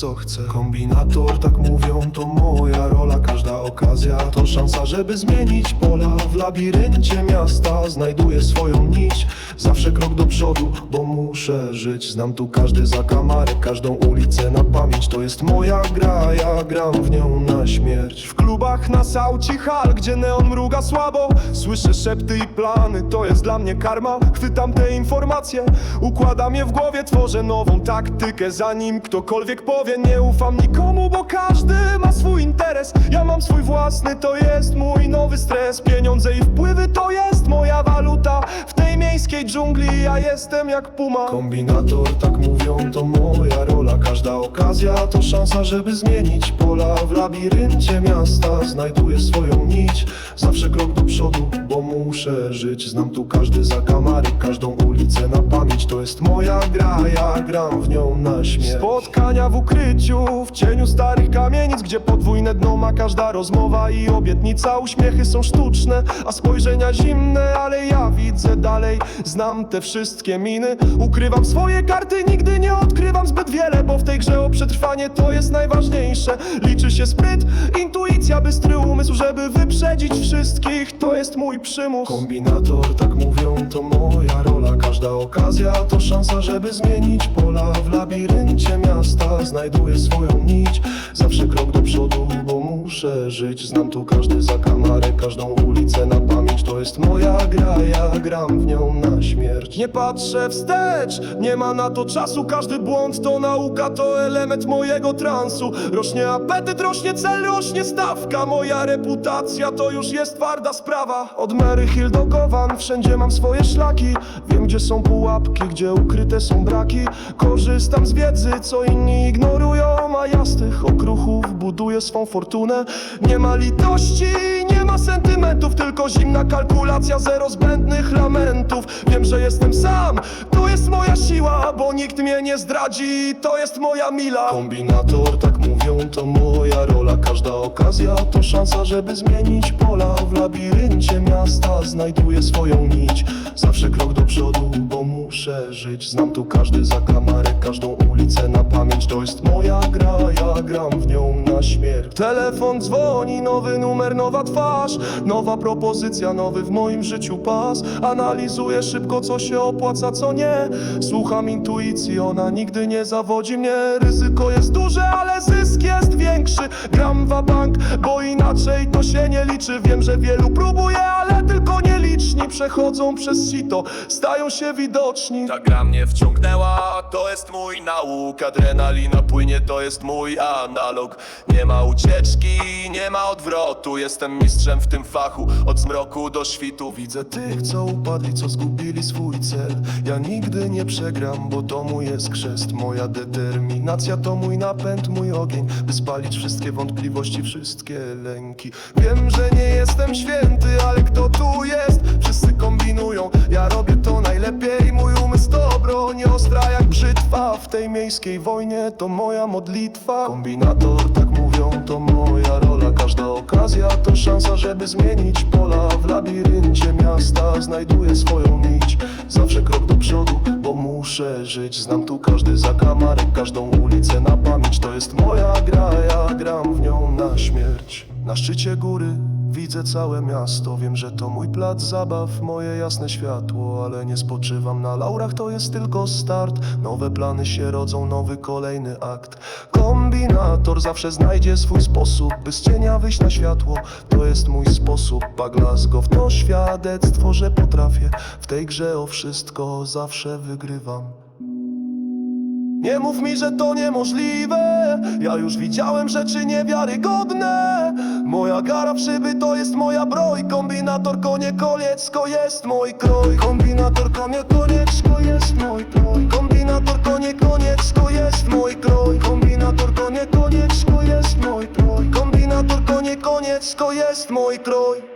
co chcę. Kombinator, tak mówią, to moja rola. Każda okazja to szansa, żeby zmienić pola. W labiryncie miasta znajduję swoją nić. Zawsze krok do przodu, bo muszę żyć. Znam tu każdy zakamarek, każdą ulicę na pamięć. To jest moja gra, ja gram w nią śmierć. W klubach na sauci hal, gdzie neon mruga słabo. Słyszę szepty i plany, to jest dla mnie karma. Chwytam te informacje, układam je w głowie. Tworzę nową taktykę, zanim ktokolwiek powie. Nie ufam nikomu, bo każdy ma swój interes. Ja mam swój własny, to jest mój nowy stres. Pieniądze i wpływy to jest moja waluta. W tej miejskiej dżungli ja jestem jak puma. Kombinator, tak mówią, to Każda okazja to szansa, żeby zmienić pola? W labiryncie miasta znajduję swoją nić. Zawsze krok do przodu, bo muszę żyć. Znam tu każdy zakamarek, każdą ulicę na pamięć. To jest moja gra, ja gram w nią na śmierć. Spotkania w ukryciu, w cieniu starych kamienic Gdzie podwójne dno ma każda rozmowa i obietnica. Uśmiechy są sztuczne, a spojrzenia zimne Ale ja widzę dalej, znam te wszystkie miny. Ukrywam swoje karty, nigdy nie odkrywam zbyt wiele Bo w tej grze o przetrwanie to jest najważniejsze. Liczy się spryt, intuicja, bystry umysł Żeby wyprzedzić wszystkich, to jest mój przymus. Kombinator, tak mówią, to moja rola. Każda okazja to szansa, żeby zmienić pola. W labiryncie miasta znajduję swoją nić. Zawsze krok do przodu, bo muszę żyć. Znam tu każdy zakamarek, każdą ulicę na pamięć To jest moja gra, ja gram w nią na śmierć. Nie patrzę wstecz, nie ma na to czasu. Każdy błąd to nauka, to element mojego transu. Rośnie apetyt, rośnie cel, rośnie stawka. Moja reputacja to już jest twarda sprawa. Od Mary Hill do Gowan, wszędzie mam swoje szlaki. Wiem gdzie są pułapki, gdzie ukryte są braki. Korzystam z wiedzy, co inni ignorują A ja z tych okruchów buduję swą fortunę. Nie ma litości, ma sentymentów Tylko zimna kalkulacja, zero zbędnych lamentów. Wiem, że jestem sam, to jest moja siła Bo nikt mnie nie zdradzi, to jest moja mila. Kombinator, tak mówią, to moja rola. Każda okazja to szansa, żeby zmienić pola. W labiryncie miasta znajduję swoją nić. Zawsze krok do przodu, bo muszę żyć. Znam tu każdy zakamarek, każdą ulicę na pamięć. To jest moja gra, ja gram w Telefon dzwoni, nowy numer, nowa twarz. Nowa propozycja, nowy w moim życiu pas. Analizuję szybko, co się opłaca, co nie. Słucham intuicji, ona nigdy nie zawodzi mnie. Ryzyko jest duże, ale Bank, bo inaczej to się nie liczy. Wiem, że wielu próbuje, ale tylko nieliczni Przechodzą przez sito, stają się widoczni. Ta gra mnie wciągnęła, to jest mój nauk. Adrenalina płynie, to jest mój analog. Nie ma ucieczki, nie ma odwrotu Jestem mistrzem w tym fachu, od zmroku do świtu Widzę tych, co upadli, co zgubili swój cel. Ja nigdy nie przegram, bo to mój jest chrzest Moja determinacja to mój napęd, mój ogień By spalić wszystkie wątpliwości, wszystkie lęki. Wiem, że nie jestem święty, ale kto tu jest? Wszyscy kombinują, ja robię to najlepiej. Mój umysł to broń, ostra jak brzytwa. W tej miejskiej wojnie to moja modlitwa. Kombinator, tak mówią, to moja rola Każda okazja to szansa, żeby zmienić pola. W labiryncie miasta znajduję swoją nić. Zawsze krok do przodu, bo muszę żyć. Znam tu każdy zakamarek, każdą ulicę na pamięć. To jest moja gra, ja gram w nią na śmierć. Na szczycie góry Widzę całe miasto, wiem, że to mój plac zabaw, moje jasne światło, ale nie spoczywam na laurach, to jest tylko start. Nowe plany się rodzą, nowy kolejny akt. Kombinator zawsze znajdzie swój sposób, by z cienia wyjść na światło. To jest mój sposób, Paglasgow to świadectwo, że potrafię. W tej grze o wszystko zawsze wygrywam. Nie mów mi, że to niemożliwe. Ja już widziałem rzeczy niewiarygodne. Moja gara w szyby to jest moja broń. Kombinator konie koniecko jest mój kroj. Kombinator konie koniecko jest mój kroj. Kombinator konie koniecko jest mój kroj. Kombinator konie koniecko jest mój kroj. Kombinator konie koniecko jest mój kroj